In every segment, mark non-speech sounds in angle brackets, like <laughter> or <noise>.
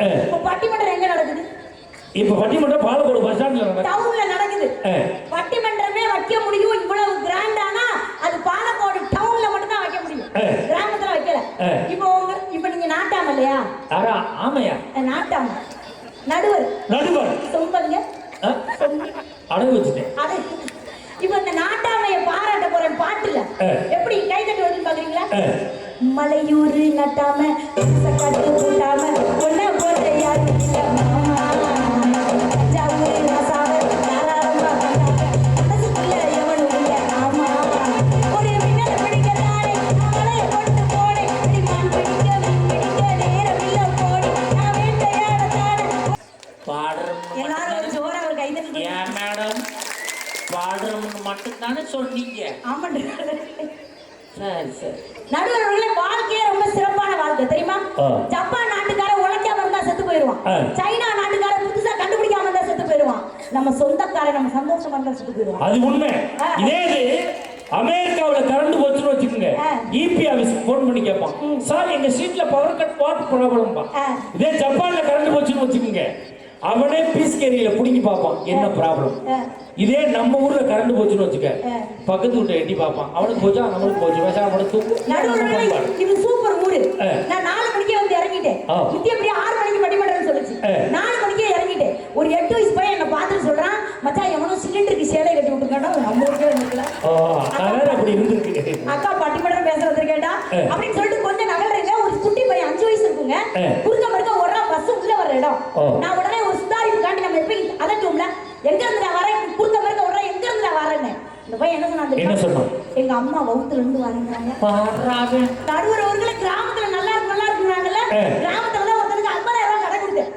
இப்ப பட்டிமன்றம் எங்க நடக்குது? இப்ப பட்டிமன்றம் பாலக்கோடு பஸ் ஸ்டாண்ட்ல நடக்கும் டவுன்ல நடக்குது. பட்டிமன்றமே வைக்க முடியும். இவ்வளவு கிராண்டானா அது பாலக்கோடு டவுன்ல மட்டும் தான் வைக்க முடியும். கிராமத்துல வைக்கல. இப்போ உங்க இப்ப நீங்க நாட்டாம இல்லையா? ஆரா ஆமையா? நாட்டாம. நடுவர். நடுவர். சொம்பங்க. ஆ? அடகு வச்சுட்டேன். அது. இப்ப இந்த நாட்டாமைய பாராட்ட போற பாட்டுல. எப்படி கை தட்டி வருதுன்னு பாக்குறீங்களா. மலையூரு நட்டாம காட்டு கூட்டாம ஒன்ன ஜப்பான் நாட்டுக்கார உழைக்காம இருந்தா செத்து போயிடுவான். சைனா நாட்டுக்கார புதுசா கண்டுபிடிக்காம இருந்தா செத்து போயிடுவான். நம்ம சொந்தக்காரன் நம்ம சந்தோஷமா இருந்தா செத்து போயிடுவான். அது உண்மை. இதே இது அமெரிக்காவுல கரண்ட் போச்சுன்னு வச்சுக்கோங்க. இபி ஆபீஸ் போன் பண்ணி கேட்பான். சார் எங்க ஸ்ட்ரீட்ல பவர் கட் வாட் ப்ராப்ளம்பா. இதே ஜப்பான்ல கரண்ட் போச்சுன்னு வச்சுக்கோங்க. அவனே பீஸ் கேரியில புடுங்கி பார்ப்பான். என்ன ப்ராப்ளம். இதே நம்ம ஊர்ல கரண்ட் போச்சுன்னு வச்சுக்க. பக்கத்து வீட்டை எட்டி பார்ப்பான். அவனுக்கு போச்சா? நம்மளுக்கு போச்சு. நடுவர்களே இது சூப்பர் ஊரு. நான் நாலு மணிக்கே இறங்கிட்டேன். நித்திய அப்படியே ஆறு மணிக்கு பட்டிமன்றம் சொல்லுச்சு. நாலு மணிக்கே இறங்கிட்டேன் ஒரு எட்டு வயசு பையன் என்ன பார்த்துட்டு சொல்றான் மச்சான் எவனோ சிலிண்டருக்கு சேலை கட்டி இருந்திருக்கு அக்கா பட்டிமன்றம் பேசுறது கேட்டா. அப்படின்னு சொல்லிட்டு கொஞ்சம் நகல்றீங்க ஒரு குட்டி பையன் அஞ்சு வயசு இருக்குங்க. குறுக்க மறுக்க ஒரு பஸ் உள்ள வர இடம். நான் உடனே ஒரு சுதாரிப்பு காண்டி நம்ம எப்ப அதட்டும்ல எங்க இருந்து நான் வரேன் குறுக்க மறுக்க ஒரு எங்க இருந்து நான் வரேன்னு இந்த பையன் என்ன சொன்னான்? எங்க அம்மா வவுத்துல இருந்து வரேங்கிறாங்க நடுவர் அவர்களே கிராமத்துல கிராமத்துல தான் ஒருத்தருக்கு ஐம்பதாயிரம் ரூபாய் கடை கொடுத்தேன்.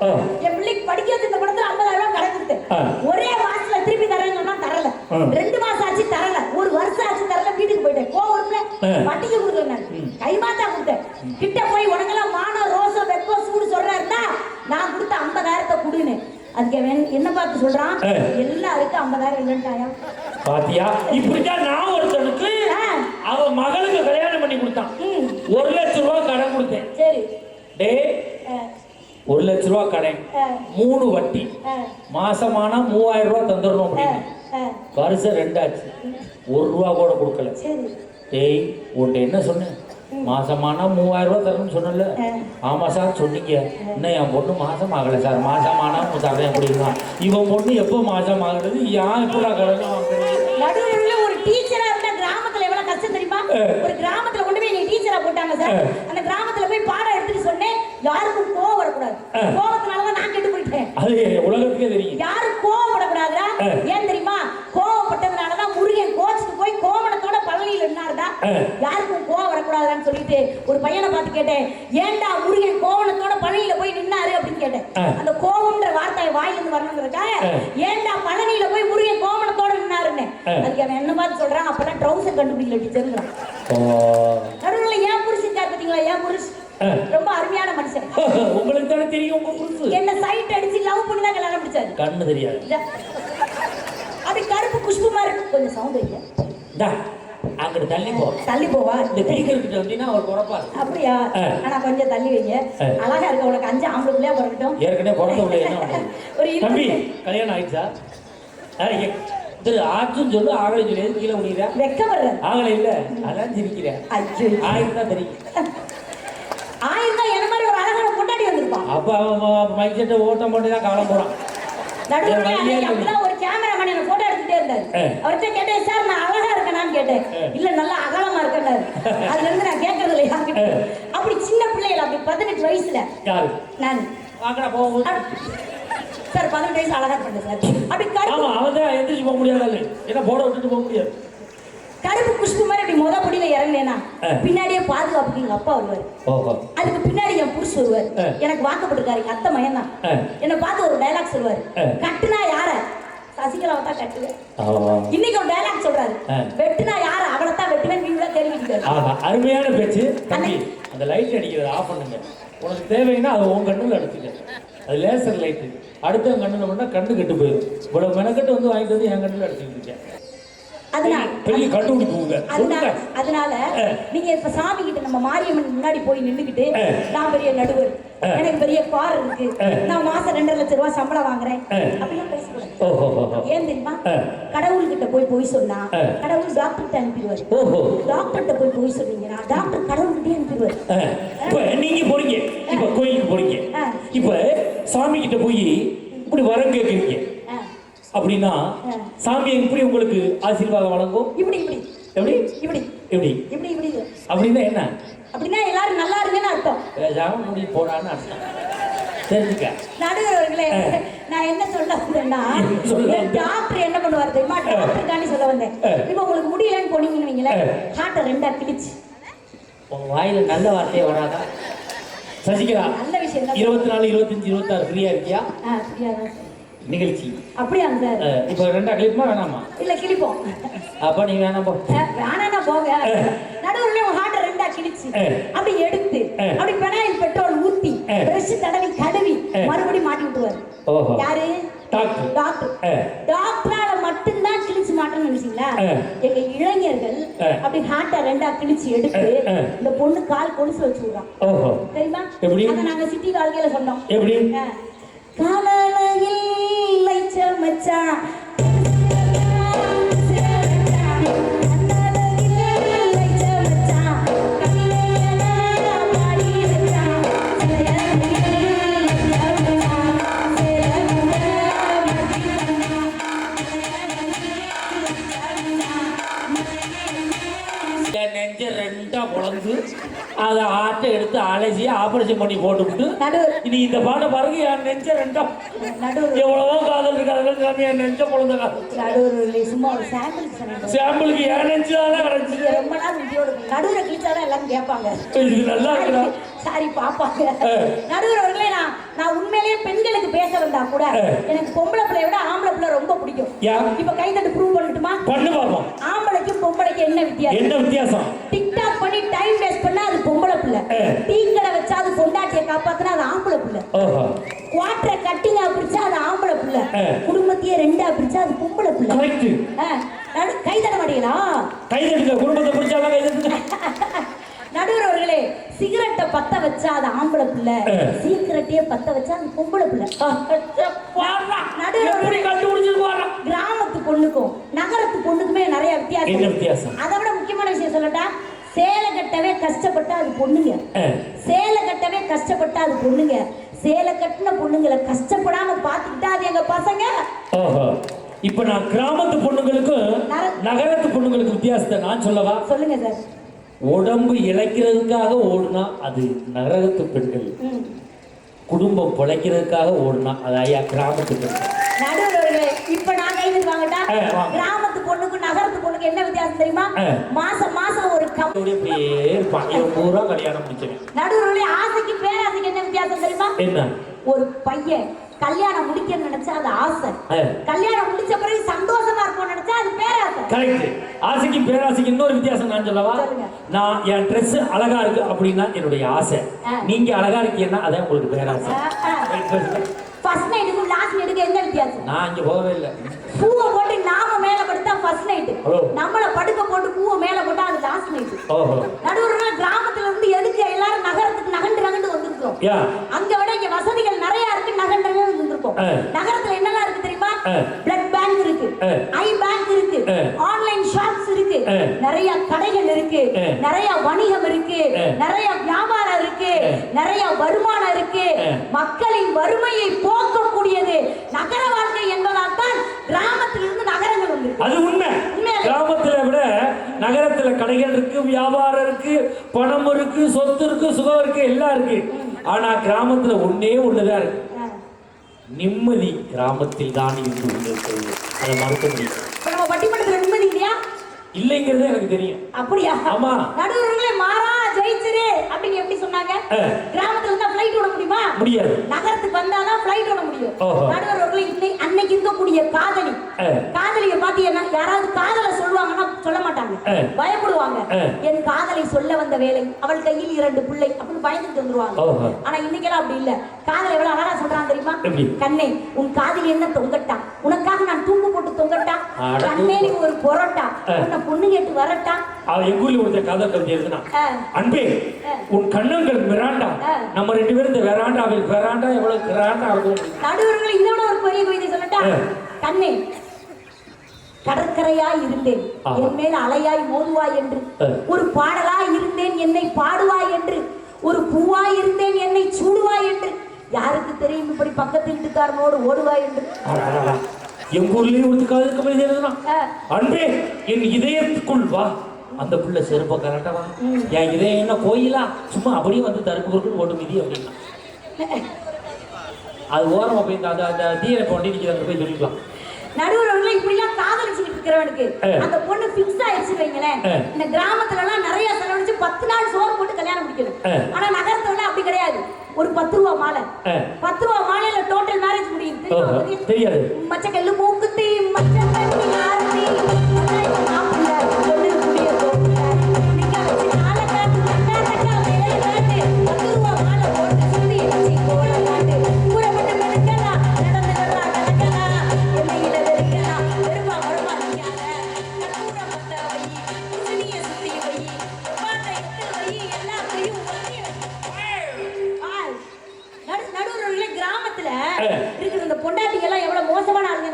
என் பிள்ளைக்கு படிக்க வச்சு இந்த படத்துல ஐம்பதாயிரம் ரூபாய் கடை கொடுத்தேன். ஒரே மாசத்துல திருப்பி தரேன்னு சொன்னா தரல. ரெண்டு மாசம் ஆச்சு தரல. ஒரு வருஷம் ஆச்சு தரல வீட்டுக்கு போயிட்டேன். கோவம்ல கொடுக்கல நான். கைமாத்தா கொடுத்தேன். கிட்ட போய் உனக்கெல்லாம் மானம் ரோசம் வெப்பம் சூடு சொல்றாருன்னா நான் கொடுத்த ஐம்பதாயிரத்தை கொடுன்னு. அதுக்கு என்ன பார்த்து சொல்றான். எல்லாருக்கும் ஐம்பதாயிரம் இல்லைன்ட்டாயா? பாத்தியா? இப்படித்தான் நான் ஒருத்தனுக்கு. அவ மகளுக்கு கல்யாணம் பண்ணி கொடுத்தான். ஒரு லட்ச ரூபாய் கடன் கொடுத்தேன். சரி. ஆ, ஒரு லட்ச ரூபாய் கடன் மூணு வட்டி. மாசமானா மூவாயிரம் ரூபாய் தந்துடணும் அப்படின்னு. வருஷம் ரெண்டாச்சு. ஒரு ரூபா கூட கொடுக்கல. டேய் உன்ட்ட என்ன சொன்னேன்? மாசமானா மூவாயிரம் ரூபாய் தரணும்னு சொன்னல. ஆமா சார் சொன்னீங்க. இன்னும் என் பொண்ணு மாசம் ஆகல சார். மாசமானா தரேன் அப்படின்னா. இவன் பொண்ணு எப்போ மாசம் ஆகுறது? ஏன் நான் கடன் வாங்குறது? ஒரு டீச்சரா இருந்தா கிராமத்துல எவ்வளவு கஷ்டம் தெரியுமா? ஒரு கிராமத்துல கொண்டு போய் நீ டீச்சரா போட்டாங்க சார் அந்த கிராமத்துல போய் பாடம் எடுத்துட்டு சொன்னேன் யாருக்கும் கோவம் வரக்கூடாது கோவத்தினாலதான் நான் கெட்டு போயிட்டேன். அது உலகத்துக்கே தெரியும். கோவப்படக்கூடாதுடா. ஏன் தெரியுமா? கோவப்பட்டதுனாலதான் முருகன் கோச்சுக்கு போய் கோவணத்தோட பழனியில ஆ. யாருக்கும் கோவம் வரக்கூடாதுன்னு சொல்லிட்டு ஒரு பையனை பார்த்து கேட்டேன். ஏன்டா முருகன் கோவணத்தோட பழனியில போய் நின்னாரு அப்படின்னு கேட்டேன். அந்த கோவம்ன்ற வார்த்தை வாயிலிருந்து வரணுங்கிறதுக்காக. ஏன்டா பழனியில போய் முருகன் கோவணத்தோட நின்னாருன்னு. அதுக்கு அவன் என்ன பார்த்து சொல்றான்? அப்பதான் ட்ரௌசர் கண்டுபிடிக்கல டீச்சருங்கிறான் ஓ. நடுவில் ஏன் புருஷன் இருக்காரு பார்த்தீங்களா ஏன் புருஷ் ஆ. ரொம்ப அருமையான மனுஷன் உங்களுக்கு தானே தெரியும் உங்க புருஷு என்ன லவ் பண்ணி தான் கல்யாணம் பிடிச்சாரு கண்ணு தெரியாது. இல்ல. அப்படி கருப்பு குஷ்பு மாதிரி இருக்கு. கொஞ்சம் சவுண்ட் வைக்க இந்தா, அங்கிட்டு தள்ளி போ. தள்ளி போவா? இந்த பீக்கர் கிட்ட வந்தீங்கன்னா அவர் குறப்பாரு அப்படியா. ஆனா கொஞ்சம் தள்ளி வைங்க. அழகா இருக்க. உனக்கு அஞ்சு ஆம்பளை பிள்ளையா பிறக்கட்டும். ஏற்கனவே பிறந்த உள்ள என்ன? ஒரு தம்பி கல்யாணம் ஆயிடுச்சா? திரு ஆச்சுன்னு சொல்லு ஆகலை சொல்லி. கீழே முடியுற வெக்கப்படுற ஆகலை இல்ல. அதான் சிரிக்கிறேன் ஐயோ. ஆயிரம் தான் தெரியும் <laughs> ஆயிருந்தா என்ன மாதிரி ஒரு அழகான பொண்டாட்டி வந்திருப்பான் அப்ப அவன் மைக் செட்டை ஓட்டம் பண்ணி தான் காலம் அப்படிதான் ஒரு கேமராமேன் என்ன போட்டோ எடுத்துட்டே இருந்தாரு. அவர்கிட்ட கேட்டேன் சார் நான் அழகா இருக்கேனான்னு கேட்டேன். இல்ல நல்லா அகலமா இருக்கேன்னாரு. அதுல இருந்து நான் கேட்கறது இல்லை யார்கிட்ட ஆ. அப்படி சின்ன பிள்ளைகள் அப்படி பதினெட்டு வயசுல. நான். வாங்கடா போவோம். சார் பதினெட்டு வயசு அழகா பண்ணேன் சார். அப்படி கருப்பு ஆமா அவன் தான் எந்திரிச்சு போக முடியாது ஏன்னா போட விட்டுட்டு போக முடியாது. கருப்பு குஷ்பு மாதிரி அப்படி முத படியில இறங்கினேனா ஆ. பின்னாடியே பாதுகாப்புக்கு எங்க அப்பா வருவாரு. அதுக்கு பின்னாடி என் புருஷ் வருவார். எனக்கு வாக்கப்பட்டிருக்காரு எங்க அத்தை மயன் தான். என்னை பார்த்து ஒரு டைலாக் சொல்லுவாரு. கட்டுனா யார? சசிகலாவை தான் கட்டுவேன். இன்னைக்கு ஒரு டைலாக் சொல்றாரு. வெட்டுனா யார? அவளை தான் வெட்டுவேன் நீங்களா தெரிவிக்கிறாரு அருமையான பேச்சு. தம்பி அந்த லைட் அடிக்கிறத ஆஃப் பண்ணுங்க. உனக்கு தேவைன்னா அது உன் கண்ணுல அடிச்சுக்க. அது லேசர் லைட்டு அடுத்த கண்ணுல பண்ணா கண்ணு கெட்டு போயிடும். இவ்வளவு மெனக்கட்டு வந்து வாங்கிட்டு வந்து என் கண்ணுல அடிச்சுக்கிட்டு இருக்கேன் பெரிய கண்டுபிடிப்புங்க அதனால. நீங்க இப்ப சாமி கிட்ட நம்ம மாரியம்மன் முன்னாடி போய் நின்னுக்கிட்டு. நான் பெரிய நடுவர். எனக்கு பெரிய கார் இருக்கு. நான் மாசம் ரெண்டரை லட்சம் ரூபாய் சம்பளம் வாங்குறேன். அப்படிலாம் பேசக்கூடாது ஓஹோ ஓஹோ ஏன் தெரியுமா ஆ. கடவுள்கிட்ட போய் போய் சொன்னா. கடவுள் டாக்டர்கிட்ட அனுப்பிடுவாரு ஓஹோ டாக்டர்கிட்ட போய் போய் சொன்னீங்கன்னா டாக்டர் கடவுள்கிட்டே அனுப்பிடுவாரு ஆ, இப்ப நீங்க போறீங்க இப்ப கோயிலுக்கு போறீங்க. இப்ப சாமி கிட்ட போய் இப்படி வரம் கேட்குறீங்க. அப்படின்னா. சாமி எப்படி உங்களுக்கு ஆசீர்வாதம் வழங்கும். இப்படி இப்படி. எப்படி? இப்படி. எப்படி? இப்படி இப்படி. அப்படின்னா என்ன? அப்படின்னா எல்லாரும் நல்லா இருங்கன்னு அர்த்தம். பேசாம முடி போடான்னு அர்த்தம். தெரிஞ்சுக்க. நடுவர்களே. நான் என்ன சொல்ல வந்தேன்னா? டாக்டர் <laughs> என்ன பண்ணுவார் தெரியுமா? டாக்டருக்காண்டி சொல்ல வந்தேன். இப்போ உங்களுக்கு முடியலன்னு போனீங்கன்னு வைங்களேன். ஹார்ட்டை ரெண்டா கிழிச்சு. உங்க வாயில நல்ல வார்த்தையே வராதா? சசிகலா நல்ல விஷயம் இருபத்தி நாலு இருபத்தஞ்சு இருபத்தாறு ஃப்ரீயா இருக்கியா? ஆ, சரியா தான். நிகழ்ச்சி அப்படியாங்க சார் இப்ப ரெண்டா கிளிப்புமா வேணாமா இல்ல கிழிப்போம் அப்ப நீ வேணாம் போ ஆ, வேணாம்னா போங்க. நடுவுல உங்க ஹார்ட்டை ரெண்டா கிழிச்சு. அப்படி எடுத்து. அப்படி பெனாயில் பெட்ரோல் ஊத்தி. பிரஷ் தடவி கழுவி. மறுபடியும் மாட்டி விட்டுருவாரு ஓஹோ யாரு டாக்டர் டாக்டர். டாக்டரால மட்டும்தான் கிழிச்சு மாட்டணும்னு நினைச்சீங்களா. எங்க இளைஞர்கள். அப்படி ஹார்ட்டை ரெண்டா கிழிச்சு எடுத்து. இந்த பொண்ணு கால் கொலுசு வச்சு விடுறான் தெரியுமா? அதை நாங்க சிட்டி வாழ்க்கையில சொன்னோம் எப்படி. காலையில் லைச்ச மச்சான் என் எடுத்து அலசி ஆபரேஷன் பண்ணி போட்டுவிட்டு இனி இந்த பாட்டை பாருங்க என் நெஞ்ச ரெண்டா. எவ்வளவோ காதல் இருக்காங்க சாமி என் நெஞ்ச சொன்னேன் சாம்பிளுக்கு என் நெஞ்சு தானே கிடைச்சு. ரொம்ப நாள் நடுவரை கிழிச்சாதான் எல்லாரும் கேட்பாங்க. இது நல்லா இருக்குடா. சாரி பாப்பாங்க. நடுவர் அவர்களே நான் நான் உண்மையிலேயே பெண்களுக்கு பேச வந்தா கூட. எனக்கு பொம்பளை பிள்ளைய விட ஆம்பளை பிள்ளை ரொம்ப பிடிக்கும். இப்ப கை தட்டு ப்ரூவ் பண்ணட்டுமா? பண்ணு பாப்போம். ஆம்பளைக்கும் பொம்பளைக்கும் என்ன வித்தியாசம்? என்ன வித்தியாசம்? பிள்ளை ஆ. டீ கடை வச்சா அது பொண்டாட்டியை காப்பாத்தினா அது ஆம்பளை பிள்ளை. குவாட்டரை கட்டிங்கா பிரிச்சா அது ஆம்பளை பிள்ளை. குடும்பத்தையே ரெண்டா பிரிச்சா அது பொம்பளை பிள்ளை. கை தட மாட்டீங்களா? கை தட்டுங்க குடும்பத்தை பிடிச்சாலும் கை தட்டுங்க <laughs> நடுவர் அவர்களே சிகரெட்டை பத்த வச்சா அது ஆம்பளை பிள்ளை. சீக்கிரட்டையே பத்த வச்சா அது பொம்பளை பிள்ளை. நடுவர் கிராமத்து பொண்ணுக்கும் நகரத்து பொண்ணுக்குமே நிறைய வித்தியாசம்? அதை விட முக்கியமான விஷயம் சொல்லட்டா சேலை கட்டவே கஷ்டப்பட்டா அது பொண்ணுங்க. சேலை கட்டவே கஷ்டப்பட்டா அது பொண்ணுங்க. சேலை கட்டின பொண்ணுங்களை கஷ்டப்படாம பாத்துக்கிட்டா அது எங்க பசங்க? ஓஹோ. இப்ப நான் கிராமத்து பொண்ணுங்களுக்கும் நகரத்து பொண்ணுங்களுக்கு வித்தியாசத்தை நான் சொல்லவா? சொல்லுங்க சார். உடம்பு இழைக்கிறதுக்காக ஓடுனா அது நகரத்து பெண்கள். குடும்பம் பிழைக்கிறதுக்காக ஓடுனா அது ஐயா கிராமத்து பெண்கள். நடுவர் இப்ப நான் கைது வாங்கட்டா? ஆ, பொண்ணுக்கும் நகரத்து பொண்ணுக்கு என்ன வித்தியாசம் தெரியுமா. மாசம் மாசம் ஒரு கம் அப்படியே இப்படியே இருப்பான் இவன் பூரா கல்யாணம் முடிச்சிருக்கேன் நடுவர் அவர்களே ஆசைக்கு பேராசைக்கு என்ன வித்தியாசம் தெரியுமா? என்ன? ஒரு பையன் கல்யாணம் முடிக்கணும்னு நினைச்சா அது ஆசை. கல்யாணம் முடிச்ச பிறகு சந்தோஷமா இருக்கும்னு நினைச்சா அது பேராசை. கரெக்ட் ஆசைக்கு பேராசைக்கு இன்னொரு வித்தியாசம் நான் சொல்லவா. நான் என் Dress அழகா இருக்கு அப்படின்னா என்னுடைய ஆசை. நீங்க அழகா இருக்கீங்கன்னா அதான் உங்களுக்கு பேராசை. ஃபர்ஸ்ட் நைட்டுக்கும் லாஸ்ட் நைட்டுக்கு என்ன வித்தியாசம்? நான் இங்க போகவே இல்லை. பூவை போட்டு நாம மேல படுத்தா ஃபர்ஸ்ட் நைட்டு ஓ. நம்மள படுக்க போட்டு பூவை மேல போட்டா அது லாஸ்ட் ஓஹோ நடுவர் கிராமத்துல இருந்து எதுக்கு எல்லாரும் நகரத்துக்கு நகண்டு நகண்டு வந்திருக்கோம் அங்க விட இங்க வசதிகள் நிறைய இருக்கு நகண்டு நகண்டு வந்திருக்கோம். நகரத்துல என்னெல்லாம் இருக்கு தெரியுமா. பிளட் பேங்க் இருக்கு. ஐ பேங்க் இருக்கு. ஆன்லைன் ஷாப்ஸ் இருக்கு. நிறைய கடைகள் இருக்கு. நிறைய வணிகம் இருக்கு. நிறைய வியாபாரம் இருக்கு. நிறைய வருமானம் இருக்கு. மக்களின் வறுமையை போக்கக்கூடியது நகர வாழ்க்கை என்பதால் தான் கிராமத்திலிருந்து நகரங்கள் வந்திருக்கு அது உண்மை உண்மையாலே. கிராமத்துல விட நகரத்துல கடைகள் இருக்கு வியாபாரம் இருக்கு பணம் இருக்கு சொத்து இருக்கு சுகம் இருக்கு எல்லாம் இருக்கு. ஆனா கிராமத்துல ஒண்ணே ஒண்ணுதான் இருக்கு. நிம்மதி கிராமத்தில் தான் இருந்து கொண்டிருக்கிறது. அதை மறுக்க முடியும் இப்ப நம்ம பட்டிமன்றத்துல நிம்மதி இல்லையா? இல்லைங்கிறது எனக்கு தெரியும். அப்படியா? ஆமா. நடுவர்களே மாறா ஜெயிச்சிரு அப்படின்னு எப்படி சொன்னாங்க. கிராமத்துல இருந்தா ஃபிளைட் விட முடியுமா? முடியாது. நகரத்துக்கு வந்தாதான் முடியும் அன்னைக்கு இருக்கக்கூடிய காதலி. காதலியை பார்த்து என்ன யாராவது காதலை சொல்லுவாங்கன்னா சொல்ல மாட்டாங்க. பயப்படுவாங்க. என் காதலை சொல்ல வந்த வேலை அவள் கையில் இரண்டு பிள்ளை அப்படின்னு பயந்துட்டு வந்துருவாங்க ஓஹோ. ஆனா இன்னைக்கெல்லாம் அப்படி இல்ல காதலை எவ்வளவு அழகா சொல்றான் தெரியுமா? கண்ணே உன் காதில் என்ன தொங்கட்டா உனக்காக நான் தூக்கு போட்டு தொங்கட்டா கண்ணே நீ ஒரு பொரோட்டா. உன்னை பொண்ணு கேட்டு வரட்டா அவன் எங்க ஊர்ல ஒருத்தர் கதை கவிதை எழுதுனா. அன்பே. உன் கண்ணங்கள் மிராண்டா ஆ. நம்ம ரெண்டு பேரும் இந்த வெராண்டா எவ்வளவு கிராண்டா இருக்கும் நடுவர்கள் இதோட ஒரு பெரிய கவிதை சொல்லட்டா. கண்ணே கடற்கரையாய் இருந்தேன். என் மேல் அலையாய் மோதுவாய் என்று. ஒரு பாடலாய் இருந்தேன் என்னை பாடுவாய் என்று. ஒரு பூவாய் இருந்தேன் என்னை சூடுவாய் என்று. யாருக்கு தெரியும் இப்படி பக்கத்து வீட்டுக்காரனோடு ஓடுவாய் என்று. எங்க ஊர்லயும் ஒருத்தர் கதை கவிதை எழுதுனா ஆ. அன்பே என் இதயத்துக்குள் வா. அந்த புள்ள செருப்ப கரெக்டா என் இதயம் என்ன கோயிலா? சும்மா அப்படியே வந்து தருக்கு பொருட்கள் ஓட்டு மிதி அப்படின்னா. <laughs> அது ஓரமா போய் அந்த அந்த தீயரை போண்டி நிற்கிறாங்க போய் சொல்லிக்கலாம் நடுவர்கள் இப்படி எல்லாம் காதலிச்சுட்டு இருக்கிறவனுக்கு. அந்த பொண்ணு பிக்ஸ் ஆயிடுச்சு வைங்களேன். இந்த கிராமத்துல எல்லாம் நிறைய செலவழிச்சு பத்து நாள் சோறு போட்டு கல்யாணம் முடிக்கணும். ஆனா நகரத்துல அப்படி கிடையாது ஒரு பத்து ரூபா மாலை. பத்து ரூபா மாலையில டோட்டல் மேரேஜ் முடியும்? தெரியாது மச்சக்கல்லி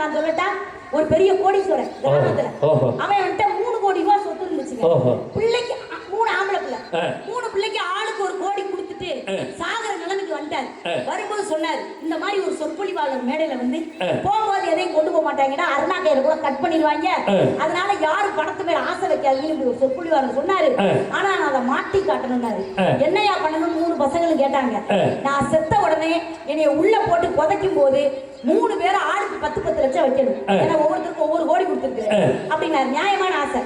நான் சொல்லட்டா ஒரு பெரிய கோடீஸ்வரன் கிராமத்துல. அவன் வந்துட்டு மூணு கோடி ரூபாய் சொத்து இருந்துச்சுங்க ஓஹோ. பிள்ளைக்கு மூணு ஆம்பளை பிள்ளை. மூணு பிள்ளைக்கு ஆளுக்கு ஒரு கோடி கொடுத்துட்டு. சாகர நிலைமைக்கு வந்துட்டாரு ஆ. வரும்போது சொன்னாரு இந்த மாதிரி ஒரு சொற்பொழிவாளர் மேடையில வந்து. போகும்போது எதையும் கொண்டு போக மாட்டாங்கன்னா அருணா கையில கூட கட் பண்ணிடுவாங்க. அதனால யாரும் பணத்து மேல ஆசை வைக்காதீங்கன்னு இப்படி ஒரு சொற்பொழிவாளர் சொன்னாரு. ஆனா நான் அதை மாட்டி காட்டணும்னாரு. என்னையா பண்ணணும் மூணு பசங்களும் கேட்டாங்க. நான் செத்த உடனே என்னைய உள்ள போட்டு புதைக்கும் போது மூணு பேரும் ஆளுக்கு பத்து பத்து லட்சம் வைக்கணும் ஆ. ஏன்னா ஒவ்வொருத்தருக்கும் ஒவ்வொரு கோடி கொடுத்துருக்கேன் அப்படின்னாரு நியாயமான ஆசை.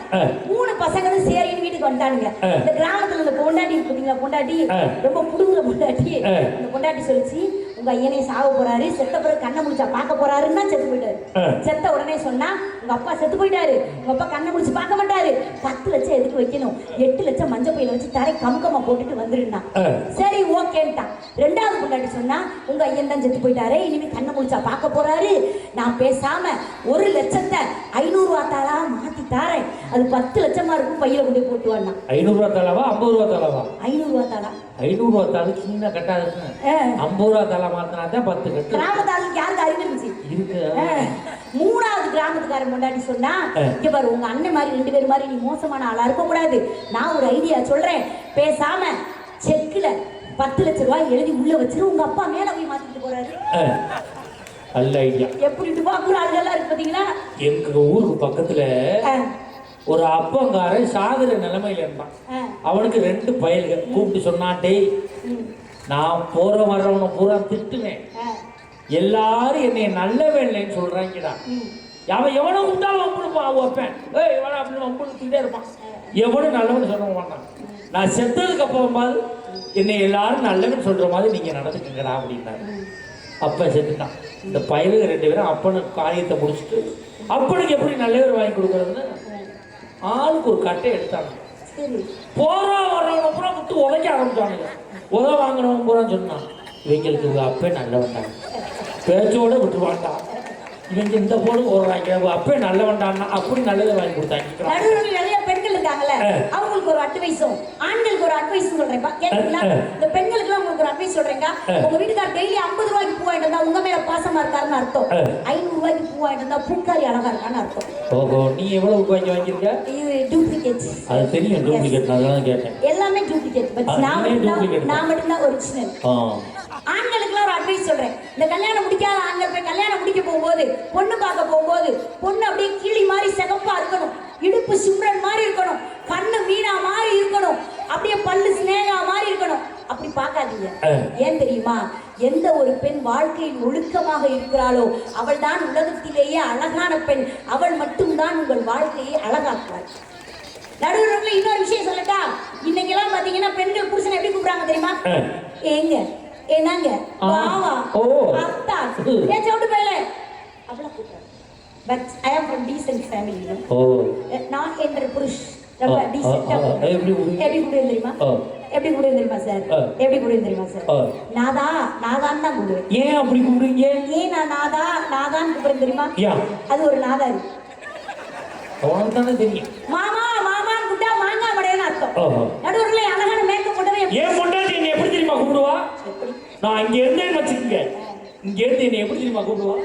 மூணு பசங்களும் சரின்னு வீட்டுக்கு வந்துட்டானுங்க ஆ. இந்த கிராமத்துல இந்த பொண்டாட்டி பாத்தீங்களா பொண்டாட்டி. ரொம்ப புடுங்குற பொண்டாட்டி. அந்த பொண்டாட்டி சொல்லிச்சு உங்க ஐயனே சாக போறாரு செத்த பிறகு கண்ணை முடிச்சா பார்க்க போறாருன்னு செத்து போயிட்டாரு. செத்த உடனே சொன்னா உங்க அப்பா செத்து போயிட்டாரு. உங்க அப்பா கண்ணை முடிச்சு பார்க்க மாட்டாரு. பத்து லட்சம் எதுக்கு வைக்கணும்? எட்டு லட்சம் மஞ்சள் பையில வச்சு தரை கமுக்கமா போட்டுட்டு வந்துருந்தான் ஆ. சரி ஓகேன்ட்டான். ரெண்டாவது பொண்டாட்டி சொன்னா உங்க ஐயன் தான் செத்து போயிட்டாரு இனிமே கண்ணை முடிச்சா பார்க்க போறாரு. நான் பேசாம ஒரு லட்சத்தை ஐநூறு ரூபா தாளா மாத்தி தாரேன். அது பத்து லட்சமா இருக்கும் பையில கொண்டு போய் போட்டு வாண்ணா ஐநூறு ரூபா தலவா ஐம்பது ரூபா தலவா? ஐநூறு ரூபா தாளா ஐநூறு ரூபா தலை சின்ன? கட்டா இருக்கு. ஐம்பது ரூபா தலை மாத்தினா தான் பத்து கட்டு. கிராமத்தாளுக்கு யாருக்கு அறிவு இருந்துச்சு? இருக்கு. மூணாவது கிராமத்துக்காரன் முன்னாடி சொன்னா. இங்க பாரு உங்க அண்ணன் மாதிரி ரெண்டு பேர் மாதிரி நீ மோசமான ஆளா இருக்க கூடாது நான் ஒரு ஐடியா சொல்றேன். பேசாம செக்குல பத்து லட்ச ரூபாய் எழுதி உள்ள வச்சிரு உங்க அப்பா மேல போய் மாத்திட்டு போறாரு. ஆ. நல்ல ஐடியா எப்படி பாக்குற ஆளுகள்லாம் இருக்கு பாத்தீங்களா? எங்க ஊருக்கு பக்கத்துல ஒரு அப்பங்காரன் சாகுற நிலைமையில இருந்தான். அவனுக்கு ரெண்டு பயல்கள். கூப்பிட்டு ம், நான் போற வர்றவனை பூரா திட்டுவேன் எல்லாரும் என்னை நல்ல வேலைன்னு சொல்றாங்கடா. அவன் எவனை விட்டாலும் வம்புழுப்பான் வைப்பேன் ஏய் இவனை அப்படின்னு வம்புழுத்துக்கிட்டே இருப்பான். எவனும் நல்லவன் சொல்ல மாட்டான். நான் செத்ததுக்கு அப்புறம் பாரு என்னை எல்லாரும் நல்லவன் சொல்ற மாதிரி நீங்க நடந்துக்குங்கடா அப்படின்னாரு. அப்ப செத்துட்டான். இந்த பயலுக ரெண்டு பேரும் அப்பனுக்கு காரியத்தை முடிச்சுட்டு அப்பனுக்கு எப்படி நல்லவர் வாங்கி கொடுக்கறதுன்னு ஆளுக்கு ஒரு கட்டை எடுத்தாங்க. போறா வர்றவனை பூரா விட்டு உதைக்க ஆரம்பிச்சானுங்க. உத வாங்குறவன் பூரா சொன்னான் இவங்களுக்கு இவங்க அப்பே நல்லவன்டாங்க பேச்சோட விட்டுருவான்டா. இவங்க இந்த போடு ஓடுறாங்க இவங்க அப்பே நல்லவன்டான்னா அப்படி நல்லதை வாங்கி கொடுத்தாங்க இருக்காங்கல்ல. அவங்களுக்கு ஒரு அட்வைஸும் ஆண்களுக்கு ஒரு அட்வைஸ் ஆ. இந்த பெண்களுக்கு எல்லாம் உங்களுக்கு ஒரு அட்வைஸ் சொல்றேங்க. உங்க வீட்டுக்கார் டெய்லி ஐம்பது ரூபாய்க்கு பூ வாங்கிட்டு வந்தா உங்க மேல பாசமா இருக்காருன்னு அர்த்தம். ஐநூறு ரூபாய்க்கு பூ வாங்கிட்டு வந்தா பூக்காரி அழகா இருக்கான்னு அர்த்தம். ஓஹோ நீ எவ்வளவு வாங்கி வாங்கியிருக்க? இது டூப்ளிகேட் அது தெரியும் டூப்ளிகேட் அதெல்லாம் கேட்டேன். எல்லாமே டூப்ளிகேட் பட் நான் duplicate. நான் மட்டும்தான் ஒரிஜினல் ஆ. ஆண்களுக்குலாம் ஒரு அட்வைஸ் சொல்றேன். இந்த கல்யாணம் முடிக்காத ஆண்கள் போய் கல்யாணம் முடிக்க போகும்போது பொண்ணு பார்க்க போகும்போது பொண்ணு அப்படியே கிளி மாதிரி சிகப்பா இருக்கணும். இடுப்பு சிம்ரன் மாதிரி இருக்கணும் கண்ணு மீனா மாதிரி இருக்கணும் அப்படியே பல்லு சினேகா மாதிரி இருக்கணும். அப்படி பார்க்காதீங்க. ஏன் தெரியுமா? எந்த ஒரு பெண் வாழ்க்கையில் ஒழுக்கமாக இருக்கிறாளோ அவள் தான் உலகத்திலேயே அழகான பெண். அவள் மட்டும்தான் உங்கள் வாழ்க்கையை அழகாக்குவாள். நடுவர்கள இன்னொரு விஷயம் சொல்லட்டா? இன்னைக்கெல்லாம் பாத்தீங்கன்னா பெண்கள் புருஷனை எப்படி கூப்பிடுறாங்க தெரியுமா. ஏங்க என்னங்க. பாவா ஓ. அத்தா. ஏன் சவுண்டு போயல? அவ்வளவு கூப்பிடுறாங்க. But I am from decent family ஓ. நான் என்ற புருஷ். ரொம்ப டீசெண்டா எப்படி தெரியுமா. எப்படி கூப்பிடுவேன் தெரியுமா சார். எப்படி கூப்பிடுவேன் தெரியுமா சார். நாதா நாதான் தான் கூப்பிடுவேன். ஏன் அப்படி கூப்பிடுறீங்க? ஏன் நான் நாதா நாதான் கூப்பிடுறேன் தெரியுமா? அது ஒரு நாதா இருக்கு. தெரியும். மாமா மாமான்னு கூப்பிட்டா மாங்காய் மடையன்னு அர்த்தம் நடுவர்களே அழகான மேக்கப் போட்டவே ஏன் பொண்டாட்டி என்னை எப்படி தெரியுமா கூப்பிடுவா? நான் இங்க இருந்தேன்னு வச்சுக்கோங்க. இங்க இருந்து என்னை எப்படி தெரியுமா கூப்பிடுவா?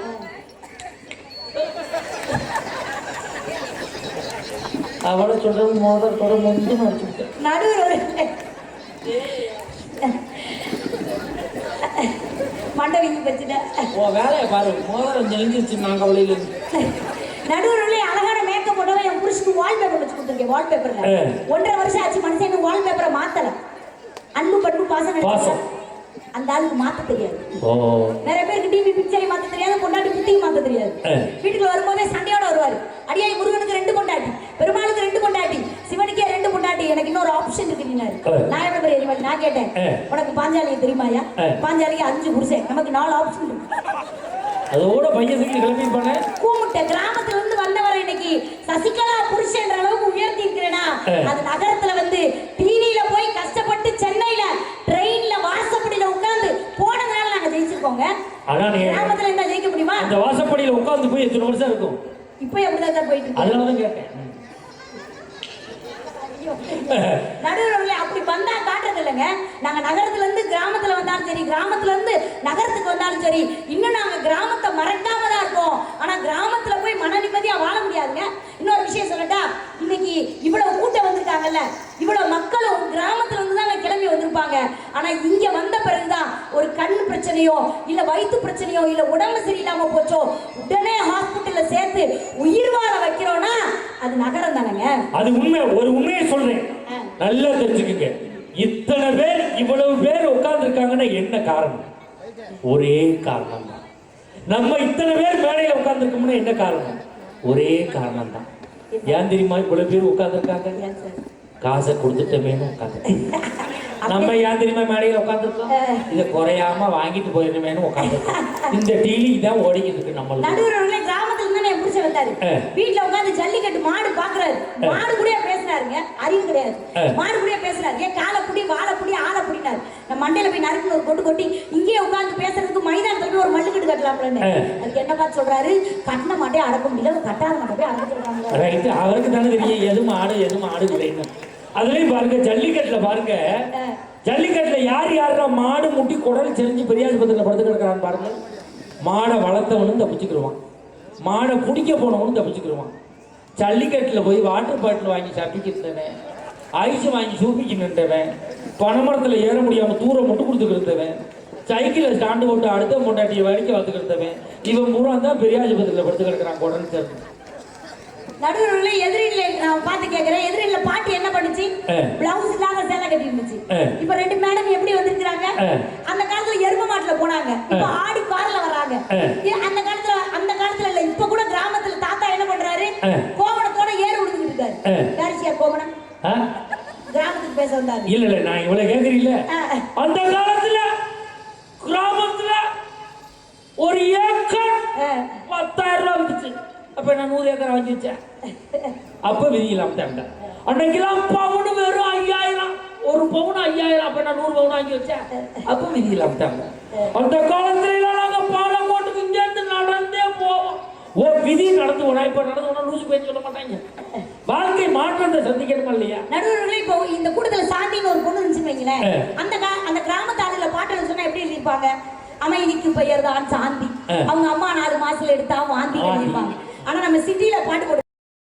அவளை சொல்றது மோதல் தொட முந்து வச்சுக்கிட்டேன் நடுவர் ஒரு மண்டை வீங்கி வச்சுட்டேன் உன் வேலையை பாரு. மோதிரம் ஜெயிஞ்சிருச்சு நாங்க வழியில நடுவர்களே அழகான மேக்கப் போட்டவே என் புருஷனுக்கு வால்பேப்பர் வச்சு கொடுத்துருக்கேன் வால்பேப்பர்ல. ஒன்றரை வருஷம் ஆச்சு மனுஷன் வால்பேப்பரை மாத்தல. அன்பு பண்பு பாசம் பாசம். அந்த ஆளுக்கு மாத்த தெரியாது நிறைய பேருக்கு டிவி பிக்சரை மாத்த தெரியாது பொண்டாட்டி புத்தியும் மாத்த தெரியாது. வீட்டுக்குள்ள வரும்போதே சண்டையோட வருவாரு அடியாய் முருகனுக்கு ரெண்டு பொண்டாட்டி பெருமாளுக்கு ரெண்டு பொண்டாட்டி சிவனுக்கே ரெண்டு பொண்டாட்டி எனக்கு இன்னொரு ஆப்ஷன் இருக்கு நீனாரு ஆ. நான் எவ்வளவு பெரிய? நான் கேட்டேன். உனக்கு பாஞ்சாலியை தெரியுமாயா. பாஞ்சாலிக்கு அஞ்சு புருஷன் நமக்கு நாலு ஆப்ஷன் இருக்கு அதோட பையன் கிளம்பி போனேன் கூமுட்டை கிராமத்துல இருந்து வந்தவரை இன்னைக்கு சசிகலா புருஷன்ற அளவுக்கு உயர்த்தி இருக்கிறேனா. அது நகரத்துல வந்து டிவியில போய் கஷ்டப்பட்டு சென்னையில ட்ரெயின்ல வாசப்படியில உட்கார்ந்து போனதுனால நாங்க நீ கிராமத்துல இருந்தா ஜெயிக்க முடியுமா? அந்த வாசப்படியில உட்கார்ந்து போய் எத்தனை வருஷம் இருக்கும்? இப்போ எப்படிதான் போயிட்டு அதனாலதான் கேட்டேன். நடுவில் வந்தா காட்டுறது இல்லைங்க. நாங்க நகரத்துல இருந்து கிராமத்துல வந்தாலும் சரி கிராமத்துல இருந்து நகரத்துக்கு வந்தாலும் சரி இன்னும் நாங்க கிராமத்தை மறக்காம தான் இருக்கோம் ஆனா கிராமத்துல போய் மன நிம்மதியா வாழ முடியாதுங்க. இன்னொரு விஷயம் சொல்லட்டா இன்னைக்கு இவ்வளவு கூட்டம் வந்திருக்காங்கல்ல இவ்வளவு மக்களும் கிராமத்துல இருந்து தான் கிளம்பி வந்திருப்பாங்க. ஆனா இங்க வந்த பிறகுதான் ஒரு கண் பிரச்சனையோ இல்ல வயிற்று பிரச்சனையோ இல்ல உடம்பு சரியில்லாம போச்சோ உடனே ஹாஸ்பிட்டல்ல சேர்த்து உயிர் வாழ வைக்கிறோம்னா அது நகரம் தானேங்க. அது உண்மை ஒரு உண்மையை சொல்றேன். நல்லா தெரிஞ்சுக்கங்க. இத்தனை பேர் இவ்வளவு பேர் உட்கார்ந்து இருக்காங்கன்னா என்ன காரணம்? ஒரே காரணம் தான் நம்ம இத்தனை பேர் மேடையில உட்கார்ந்துருக்கோம்னா என்ன காரணம்? ஒரே காரணம் தான் ஏன் தெரியுமா இவ்வளவு பேர் உட்கார்ந்துருக்காங்க? காசை கொடுத்துட்டமேனு உட்காந்து. நம்ம ஏன் தெரியுமா மேடையில உட்காந்துருக்கோம்? இதை குறையாம வாங்கிட்டு போயிடணுமேனு உட்காந்துருக்கோம். இந்த டீலி இதான் ஓடிக்கிட்டு இருக்கு நம்மளுக்கு கிராமத்துல என் புடிச்ச வந்தாரு. வீட்டுல உட்கார்ந்து ஜல்லிக்கட்டு மாடு பாக்குறாரு. மாடு கூட பேசுறாருங்க. அறிவு கிடையாது. மாடு கூட பேசுறாரு. புடி வாழை புடி ஆளை புடினாரு. நான் மண்டையில போய் நறுக்கு ஒரு கொட்டு கொட்டி இங்கேயே உட்கார்ந்து பேசுறதுக்கு மைதானத்துல போய் ஒரு மல்லுக்கட்டு கட்டலாம்லன்னு. ஆ. அதுக்கு என்ன பார்த்து சொல்றாரு? கட்டின மாட்டே அடக்க முடியல கட்டாத மாட்டை போய் ரைட்டு. அவருக்கு தானே தெரியும் எது மாடு எது மாடு இல்லைன்னு அதுலயும் பாருங்க ஜல்லிக்கட்டுல பாருங்க. ஜல்லிக்கட்டுல யார் யாரா மாடு முட்டி குடல் செறிஞ்சு பெரியாஸ்பத்திரியில் படுத்து கிடக்குறான்னு பாருங்க. மாடை வளர்த்தவனும் தப்பிச்சுக்கிடுவான் மாடை பிடிக்க போனவனும் தப்பிச்சுக்கிடுவான் ஜல்லிக்கட்டுல போய் வாட்டர் பாட்டில் வாங்கி சப்பிக்கிட்டவன் ஐஸ் வாங்கி சூப்பிக்கு நின்றவன் பனைமரத்தில் ஏற முடியாம தூரம் முட்டு கொடுத்துக்கிட்டவன். சைக்கிளில் ஸ்டாண்டு போட்டு அடுத்த பொண்டாட்டியை வடிக்க வந்துக்கிட்டவன் இவன் பூரா தான் பெரியாஸ்பத்திரியில் படுத்து கிடக்குறான் குடல் செறிஞ்சு. நடுவர்களே எதிரில நான் பார்த்து கேக்குறேன் எதிரில பாட்டி என்ன பண்ணுச்சு. பிளவுஸ் இல்லாத சேலை கட்டி இருந்துச்சு. இப்ப ரெண்டு மேடம் எப்படி வந்திருக்காங்க. அந்த காலத்துல எரும மாட்டுல போனாங்க இப்ப ஆடி கார்ல. ஏன் அந்த காலத்துல அந்த காலத்துல இல்ல இப்ப கூட கிராமத்துல தாத்தா என்ன பண்றாரு. கோமணத்தோட ஏறு விழுந்துட்டு இருக்காரு. யாரிசியா கோமணம்? கிராமத்துக்கு பேச வந்தாரு இல்ல இல்ல நான் இவ்வளவு கேக்குறீங்கள. அந்த காலத்துல கிராமத்துல ஒரு ஏக்கர். பத்தாயிரம் ரூபாய் வந்துச்சு அப்ப நான் நூறு ஏக்கர் வாங்கி வச்சேன். அப்ப விதி இல்லாம தேண்டேன் அன்னைக்கெல்லாம் பவுன் வெறும் ஐயாயிரம். ஒரு பவுன் ஐயாயிரம். அப்ப நான் நூறு பவுன் வாங்கி வச்சேன். அப்ப விதி இல்லாம தேண்டேன் அந்த காலத்துல எல்லாம் நாங்க பாலம் போட்டு இங்க இருந்து நடந்தே போவோம். ஓ விதி நடந்து போனா இப்ப நடந்து போனா லூசு பேச்சு சொல்ல மாட்டாங்க. வாழ்க்கை மாற்றத்தை சந்திக்கணுமா இல்லையா? நடுவர்களே இப்போ இந்த கூட்டத்துல சாந்தின்னு ஒரு பொண்ணு இருந்துச்சுன்னு வைங்களேன். அந்த அந்த கிராமத்து ஆளுல பாட்டு சொன்னா எப்படி எழுதியிருப்பாங்க? அமைதிக்கு பெயர் தான் சாந்தி. அவங்க அம்மா நாலு மாசத்துல எடுத்தா வாந்தி வாந்தி. ஆனா நம்ம சிட்டில பாட்டு போட்டு